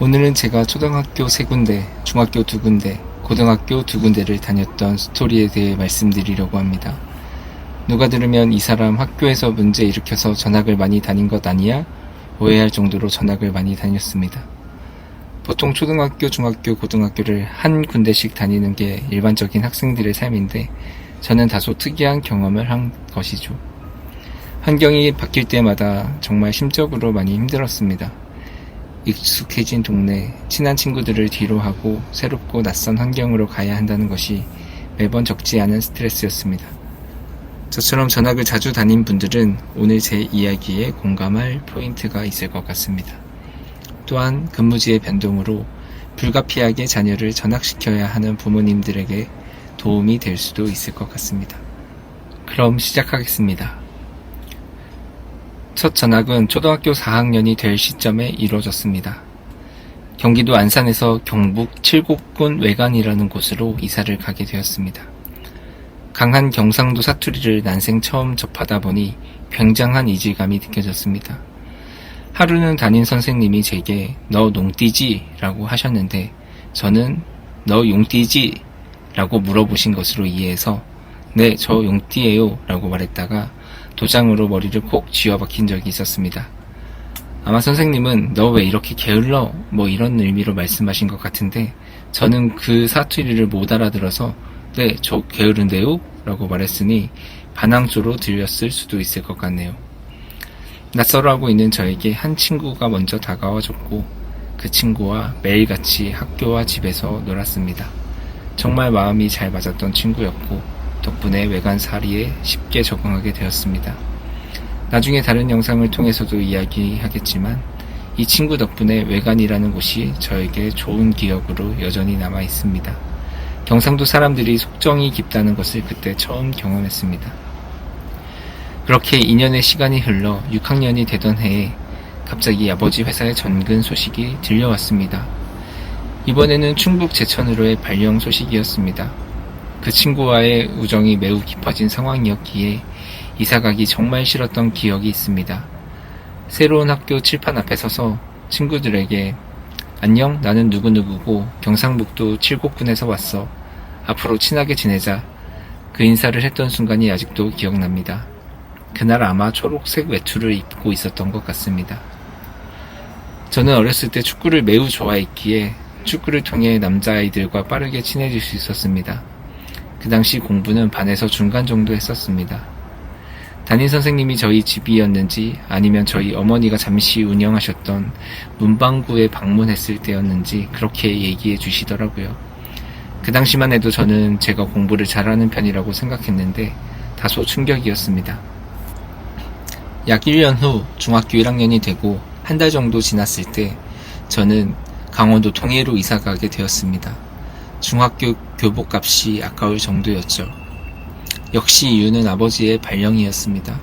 오늘은 제가 초등학교 세 군데, 중학교 두 군데, 고등학교 두 군데를 다녔던 스토리에 대해 말씀드리려고 합니다. 누가 들으면 이 사람 학교에서 문제 일으켜서 전학을 많이 다닌 것 아니야? 오해할 정도로 전학을 많이 다녔습니다. 보통 초등학교, 중학교, 고등학교를 한 군데씩 다니는 게 일반적인 학생들의 삶인데 저는 다소 특이한 경험을 한 것이죠. 환경이 바뀔 때마다 정말 심적으로 많이 힘들었습니다. 익숙해진 동네, 친한 친구들을 뒤로 하고 새롭고 낯선 환경으로 가야 한다는 것이 매번 적지 않은 스트레스였습니다. 저처럼 전학을 자주 다닌 분들은 오늘 제 이야기에 공감할 포인트가 있을 것 같습니다. 또한 근무지의 변동으로 불가피하게 자녀를 전학시켜야 하는 부모님들에게 도움이 될 수도 있을 것 같습니다. 그럼 시작하겠습니다. 첫 전학은 초등학교 4학년이 될 시점에 이루어졌습니다. 경기도 안산에서 경북 칠곡군 외관이라는 곳으로 이사를 가게 되었습니다. 강한 경상도 사투리를 난생 처음 접하다 보니 굉장한 이질감이 느껴졌습니다. 하루는 담임 선생님이 제게 너 농띠지? 라고 하셨는데 저는 너 용띠지? 라고 물어보신 것으로 이해해서 네, 저 용띠예요 라고 말했다가 도장으로 머리를 콕 쥐어박힌 적이 있었습니다. 아마 선생님은 너 왜 이렇게 게을러? 뭐 이런 의미로 말씀하신 것 같은데 저는 그 사투리를 못 알아들어서 네, 저 게으른데요? 라고 말했으니 반항조로 들렸을 수도 있을 것 같네요. 낯설어하고 있는 저에게 한 친구가 먼저 다가와줬고 그 친구와 매일같이 학교와 집에서 놀았습니다. 정말 마음이 잘 맞았던 친구였고 덕분에 외관살이에 쉽게 적응하게 되었습니다. 나중에 다른 영상을 통해서도 이야기하겠지만 이 친구 덕분에 외관이라는 곳이 저에게 좋은 기억으로 여전히 남아 있습니다. 경상도 사람들이 속정이 깊다는 것을 그때 처음 경험했습니다. 그렇게 2년의 시간이 흘러 6학년이 되던 해에 갑자기 아버지 회사의 전근 소식이 들려왔습니다. 이번에는 충북 제천으로의 발령 소식이었습니다. 그 친구와의 우정이 매우 깊어진 상황이었기에 이사가기 정말 싫었던 기억이 있습니다. 새로운 학교 칠판 앞에 서서 친구들에게 안녕, 나는 누구누구고 경상북도 칠곡군에서 왔어. 앞으로 친하게 지내자. 그 인사를 했던 순간이 아직도 기억납니다. 그날 아마 초록색 외투를 입고 있었던 것 같습니다. 저는 어렸을 때 축구를 매우 좋아했기에 축구를 통해 남자아이들과 빠르게 친해질 수 있었습니다. 그 당시 공부는 반에서 중간 정도 했었습니다. 담임 선생님이 저희 집이었는지 아니면 저희 어머니가 잠시 운영하셨던 문방구에 방문했을 때였는지 그렇게 얘기해 주시더라고요. 그 당시만 해도 저는 제가 공부를 잘하는 편이라고 생각했는데 다소 충격이었습니다. 약 1년 후 중학교 1학년이 되고 한 달 정도 지났을 때 저는 강원도 통해로 이사 가게 되었습니다. 중학교 교복값이 아까울 정도였죠. 역시 이유는 아버지의 발령이었습니다.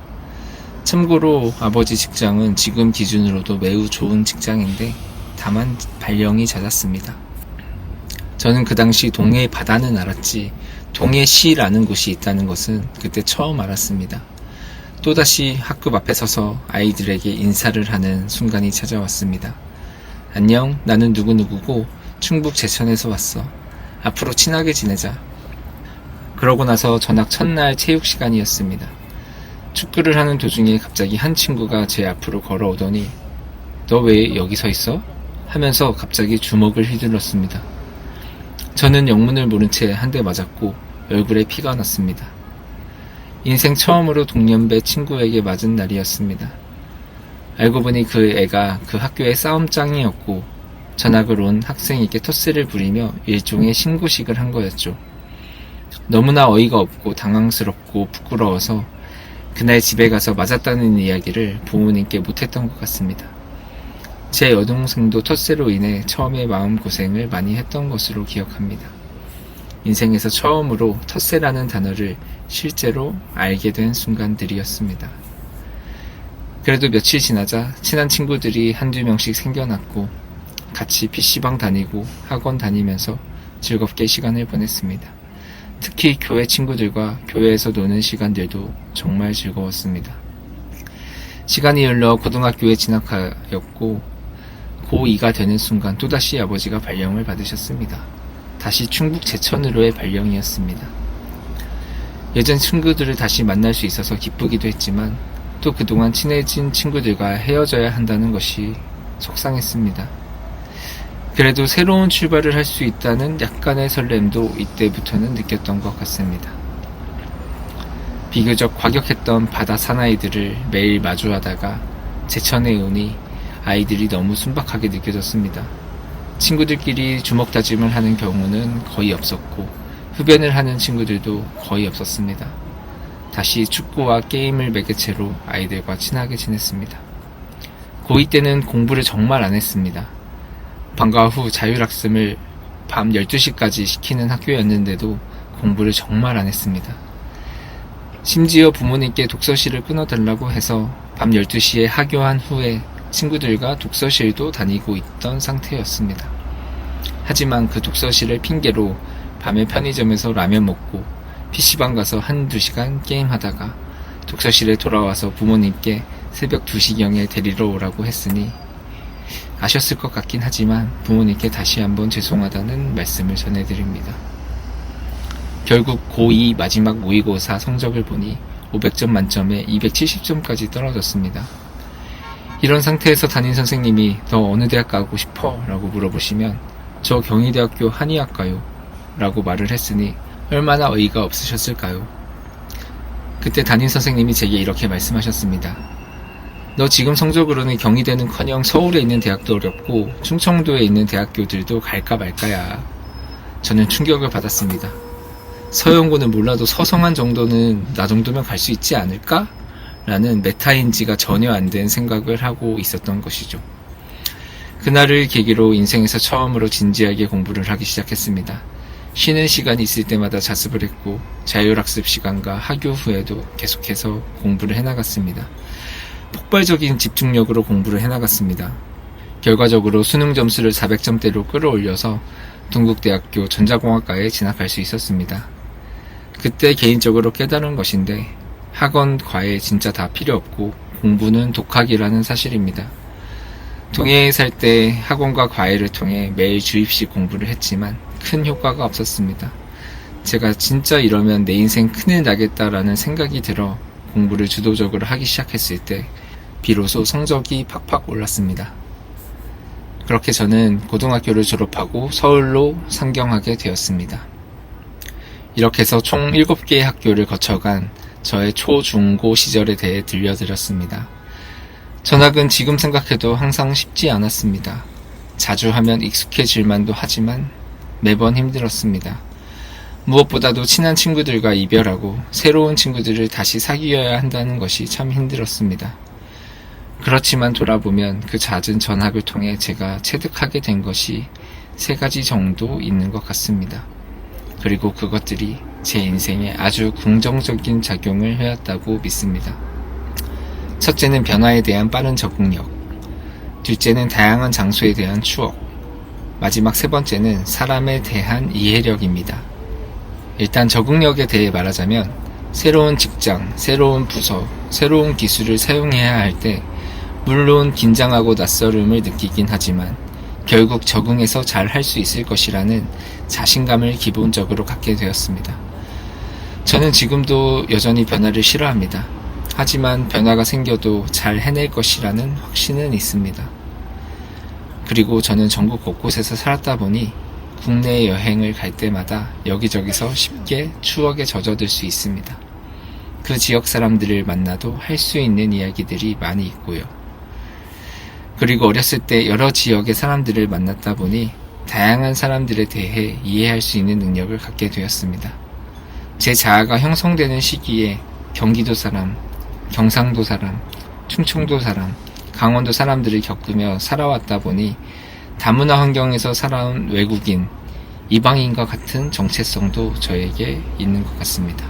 참고로 아버지 직장은 지금 기준으로도 매우 좋은 직장인데 다만 발령이 잦았습니다. 저는 그 당시 동해 바다는 알았지 동해시라는 곳이 있다는 것은 그때 처음 알았습니다. 또다시 학급 앞에 서서 아이들에게 인사를 하는 순간이 찾아왔습니다. 안녕, 나는 누구누구고 충북 제천에서 왔어. 앞으로 친하게 지내자. 그러고 나서 전학 첫날 체육 시간이었습니다. 축구를 하는 도중에 갑자기 한 친구가 제 앞으로 걸어오더니 너 왜 여기 서 있어? 하면서 갑자기 주먹을 휘둘렀습니다. 저는 영문을 모른 채 한 대 맞았고 얼굴에 피가 났습니다. 인생 처음으로 동년배 친구에게 맞은 날이었습니다. 알고 보니 그 애가 그 학교의 싸움장이었고 전학을 온 학생에게 텃세를 부리며 일종의 신고식을 한 거였죠. 너무나 어이가 없고 당황스럽고 부끄러워서 그날 집에 가서 맞았다는 이야기를 부모님께 못했던 것 같습니다. 제 여동생도 텃세로 인해 처음에 마음고생을 많이 했던 것으로 기억합니다. 인생에서 처음으로 텃세라는 단어를 실제로 알게 된 순간들이었습니다. 그래도 며칠 지나자 친한 친구들이 한두 명씩 생겨났고 같이 PC방 다니고 학원 다니면서 즐겁게 시간을 보냈습니다. 특히 교회 친구들과 교회에서 노는 시간들도 정말 즐거웠습니다. 시간이 흘러 고등학교에 진학하였고 고2가 되는 순간 또다시 아버지가 발령을 받으셨습니다. 다시 충북 제천으로의 발령이었습니다. 예전 친구들을 다시 만날 수 있어서 기쁘기도 했지만 또 그동안 친해진 친구들과 헤어져야 한다는 것이 속상했습니다. 그래도 새로운 출발을 할 수 있다는 약간의 설렘도 이때부터는 느꼈던 것 같습니다. 비교적 과격했던 바다 사나이들을 매일 마주하다가 제천에 오니 아이들이 너무 순박하게 느껴졌습니다. 친구들끼리 주먹 다짐을 하는 경우는 거의 없었고 흡연을 하는 친구들도 거의 없었습니다. 다시 축구와 게임을 매개체로 아이들과 친하게 지냈습니다. 고2 때는 공부를 정말 안 했습니다. 방과 후 자율학습을 밤 12시까지 시키는 학교였는데도 공부를 정말 안 했습니다. 심지어 부모님께 독서실을 끊어달라고 해서 밤 12시에 하교한 후에 친구들과 독서실도 다니고 있던 상태였습니다. 하지만 그 독서실을 핑계로 밤에 편의점에서 라면 먹고 PC방 가서 한두 시간 게임하다가 독서실에 돌아와서 부모님께 새벽 2시경에 데리러 오라고 했으니 아셨을 것 같긴 하지만 부모님께 다시 한번 죄송하다는 말씀을 전해드립니다. 결국 고2 마지막 모의고사 성적을 보니 500점 만점에 270점까지 떨어졌습니다. 이런 상태에서 담임 선생님이 너 어느 대학 가고 싶어? 라고 물어보시면 저 경희대학교 한의학과요 라고 말을 했으니 얼마나 어이가 없으셨을까요? 그때 담임 선생님이 제게 이렇게 말씀하셨습니다. 너 지금 성적으로는 경희대는 커녕 서울에 있는 대학도 어렵고 충청도에 있는 대학교들도 갈까 말까야. 저는 충격을 받았습니다. 서영고는 몰라도 서성한 정도는 나 정도면 갈 수 있지 않을까? 라는 메타인지가 전혀 안 된 생각을 하고 있었던 것이죠. 그날을 계기로 인생에서 처음으로 진지하게 공부를 하기 시작했습니다. 쉬는 시간이 있을 때마다 자습을 했고 자율학습 시간과 학교 후에도 계속해서 공부를 해나갔습니다. 폭발적인 집중력으로 공부를 해나갔습니다. 결과적으로 수능 점수를 400점대로 끌어올려서 동국대학교 전자공학과에 진학할 수 있었습니다. 그때 개인적으로 깨달은 것인데 학원, 과외 진짜 다 필요 없고 공부는 독학이라는 사실입니다. 동해에 살 때 학원과 과외를 통해 매일 주입식 공부를 했지만 큰 효과가 없었습니다. 제가 진짜 이러면 내 인생 큰일 나겠다라는 생각이 들어 공부를 주도적으로 하기 시작했을 때 비로소 성적이 팍팍 올랐습니다. 그렇게 저는 고등학교를 졸업하고 서울로 상경하게 되었습니다. 이렇게 해서 총 7개의 학교를 거쳐간 저의 초, 중, 고 시절에 대해 들려드렸습니다. 전학은 지금 생각해도 항상 쉽지 않았습니다. 자주 하면 익숙해질만도 하지만 매번 힘들었습니다. 무엇보다도 친한 친구들과 이별하고 새로운 친구들을 다시 사귀어야 한다는 것이 참 힘들었습니다. 그렇지만 돌아보면 그 잦은 전학을 통해 제가 체득하게 된 것이 세 가지 정도 있는 것 같습니다. 그리고 그것들이 제 인생에 아주 긍정적인 작용을 해왔다고 믿습니다. 첫째는 변화에 대한 빠른 적응력. 둘째는 다양한 장소에 대한 추억. 마지막 세 번째는 사람에 대한 이해력입니다. 일단 적응력에 대해 말하자면 새로운 직장, 새로운 부서, 새로운 기술을 사용해야 할 때 물론 긴장하고 낯설음을 느끼긴 하지만 결국 적응해서 잘 할 수 있을 것이라는 자신감을 기본적으로 갖게 되었습니다. 저는 지금도 여전히 변화를 싫어합니다. 하지만 변화가 생겨도 잘 해낼 것이라는 확신은 있습니다. 그리고 저는 전국 곳곳에서 살았다 보니 국내 여행을 갈 때마다 여기저기서 쉽게 추억에 젖어들 수 있습니다. 그 지역 사람들을 만나도 할 수 있는 이야기들이 많이 있고요. 그리고 어렸을 때 여러 지역의 사람들을 만났다 보니 다양한 사람들에 대해 이해할 수 있는 능력을 갖게 되었습니다. 제 자아가 형성되는 시기에 경기도 사람, 경상도 사람, 충청도 사람, 강원도 사람들을 겪으며 살아왔다 보니 다문화 환경에서 살아온 외국인, 이방인과 같은 정체성도 저에게 있는 것 같습니다.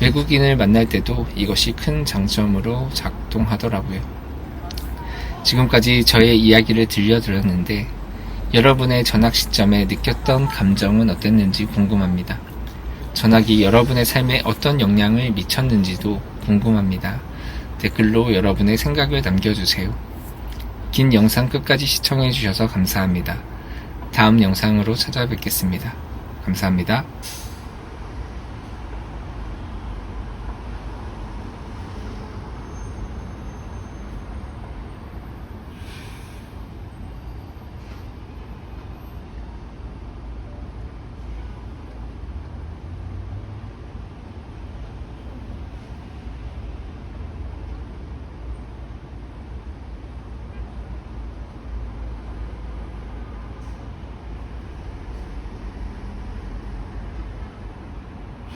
외국인을 만날 때도 이것이 큰 장점으로 작동하더라고요. 지금까지 저의 이야기를 들려드렸는데 여러분의 전학 시점에 느꼈던 감정은 어땠는지 궁금합니다. 전학이 여러분의 삶에 어떤 영향을 미쳤는지도 궁금합니다. 댓글로 여러분의 생각을 남겨주세요. 긴 영상 끝까지 시청해주셔서 감사합니다. 다음 영상으로 찾아뵙겠습니다. 감사합니다.